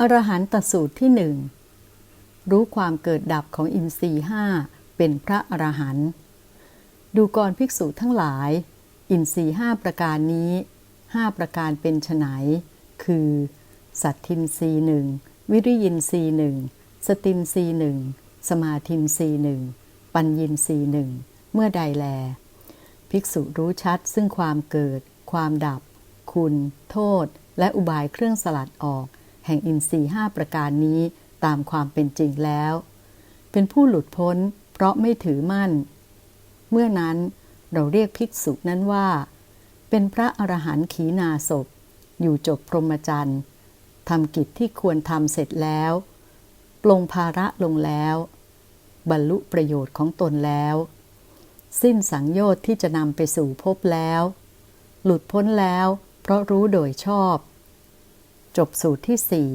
อรหันตสูตรที่หนึ่งรู้ความเกิดดับของอินทรีห้าเป็นพระอรหันต์ดูกรภิกษุทั้งหลาย อินทรีห้าประการนี้ห้าประการเป็นไฉนคือ สัตทินรีหนึ่งวิริยินรีหนึ่งสตินรีหนึ่งสมาทินรีหนึ่งปัญญินรีหนึ่งเมื่อใดแล ภิกษุรู้ชัดซึ่งความเกิด ความดับ คุณ โทษ และอุบายเครื่องสลัดออก แห่งอินทรีห้าประการนี้ตามความเป็นจริงแล้ว เป็นผู้หลุดพ้นเพราะไม่ถือมั่น เมื่อนั้นเราเรียกภิกษุนั้นว่า เป็นพระอรหันต์ขีนาศพ อยู่จบพรหมจรรย์ทำกิจที่ควรทำเสร็จแล้วปลงภาระลงแล้ว บรรลุประโยชน์ของตนแล้ว สิ้นสังโยชน์ที่จะนำไปสู่ภพแล้ว หลุดพ้นแล้วเพราะรู้โดยชอบ จบสูตรที่สี่